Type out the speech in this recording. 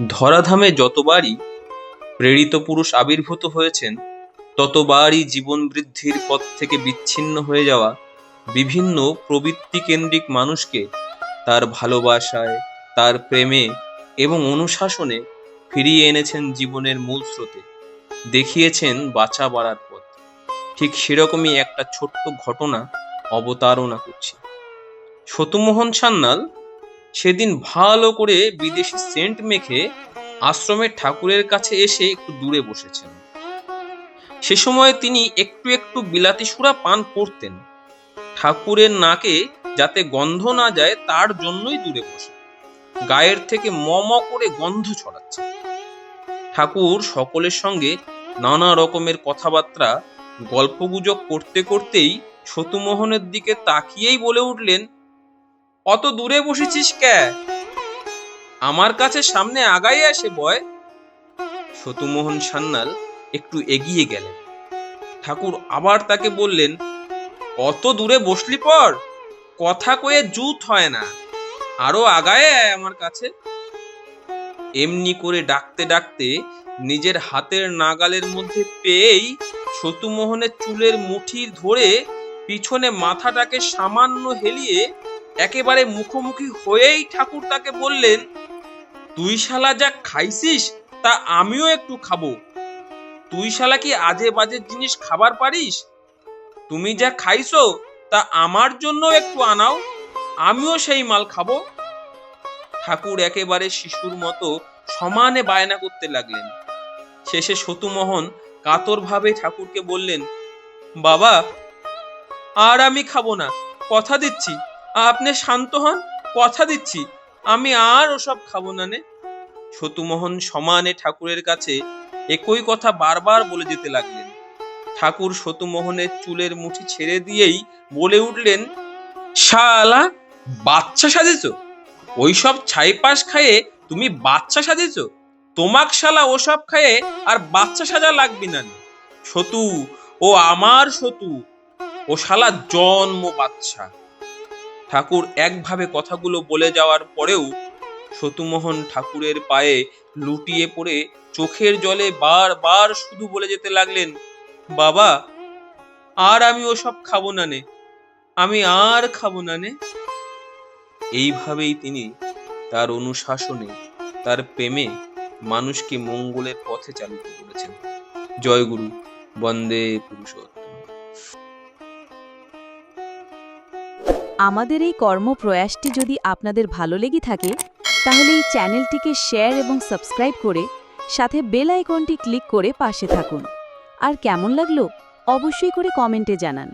ধরাধামে যতবারই প্রেরিত পুরুষ আবির্ভূত হয়েছেন, ততবারই জীবন বৃদ্ধির পথ থেকে বিচ্ছিন্ন হয়ে যাওয়া বিভিন্ন প্রবৃত্তি কেন্দ্রিক মানুষকে তার ভালোবাসায়, তার প্রেমে এবং অনুশাসনে ফিরিয়ে এনেছেন জীবনের মূল স্রোতে। দেখিয়েছেন বাঁচা বাড়ার পথ। ঠিক সেরকমই একটা ছোট্ট ঘটনা অবতারণা করছি। সতুমোহন সান্যাল সেদিন ভালো করে বিদেশি সেন্ট মেখে আশ্রমের ঠাকুরের কাছে এসে একটু দূরে বসেছেন। সে সময় তিনি একটু একটু বিলাতি সুরা পান করতেন। ঠাকুরের নাকে যাতে গন্ধ না যায় তার জন্যই দূরে বসে। গায়ের থেকে ম ম করে গন্ধ ছড়াচ্ছে। ঠাকুর সকলের সঙ্গে নানা রকমের কথাবার্তা, গল্পগুজব করতে করতেই সতুমোহনের দিকে তাকিয়েই বলে উঠলেন অত দূরে বসেছিস ক্যা আমার কাছে সামনে আগাই আসে বয়। সতুমোহন সান্যাল একটু এগিয়ে গেলেন। ঠাকুর আবার তাকে বললেন, অত দূরে বসলি পর? কথা কয়ে জুত হয় না। আরও আগায় আয় আমার কাছে। এমনি করে ডাকতে ডাকতে নিজের হাতের নাগালের মধ্যে পেয়েই সতুমোহনের চুলের মুঠি ধরে পিছনে মাথাটাকে সামান্য হেলিয়ে একেবারে মুখোমুখি হয়েই ঠাকুর তাকে বললেন, তুই শালা যা খাইছিস, তা আমিও একটু খাব। তুই শালা কি আজে বাজে জিনিস খাবার পারিস? তুমি যা খাইছো, তা আমার জন্য একটু আনাও, আমিও সেই মাল খাব। ঠাকুর একেবারে শিশুর মতো সমানে বায়না করতে লাগলেন। শেষে সতুমোহন কাতরভাবে ঠাকুরকে বললেন, বাবা, আর আমি খাব না, কথা দিচ্ছি। আপনি শান্ত হন, কথা দিচ্ছি। আমি আর ওসব খাব না নে। সতুমোহন সমানে ঠাকুরের কাছে একই কথা বারবার বলে যেতে লাগলেন। ঠাকুর সতুমোহনের চুলের মুঠি ছেড়ে দিয়েই বলে উঠলেন, শালা, বাচ্চা সাজেছ? ওইসব ছাইপাশ খায়ে তুমি বাচ্চা সাজেছ? তোমাক শালা ওসব খায়ে আর বাচ্চা সাজা লাগবে না। সতু ও আমার সতু ও শালা জন্ম বাচ্চা। ঠাকুর একভাবে কথাগুলো বলে যাওয়ার পরেও সতুমোহন ঠাকুরের পায়ে লুটিয়ে পড়ে চোখের জলে বারবার শুধু বলে যেতে লাগলেন, বাবা, আর আমি ওসব খাব না নে। আমি আর খাব না নে। এইভাবেই তিনি তার অনুশাসনে, তার প্রেমে মানুষকে মঙ্গলের পথে চালিত করেছেন। জয় গুরু বন্দে পুরুষোত্তম। আমাদের এই কর্মপ্রয়াসটি যদি আপনাদের ভালো লেগে থাকে, তাহলে এই চ্যানেলটিকে শেয়ার এবং সাবস্ক্রাইব করে সাথে বেল আইকনটি ক্লিক করে পাশে থাকুন। আর কেমন লাগল, অবশ্যই করে কমেন্টে জানান।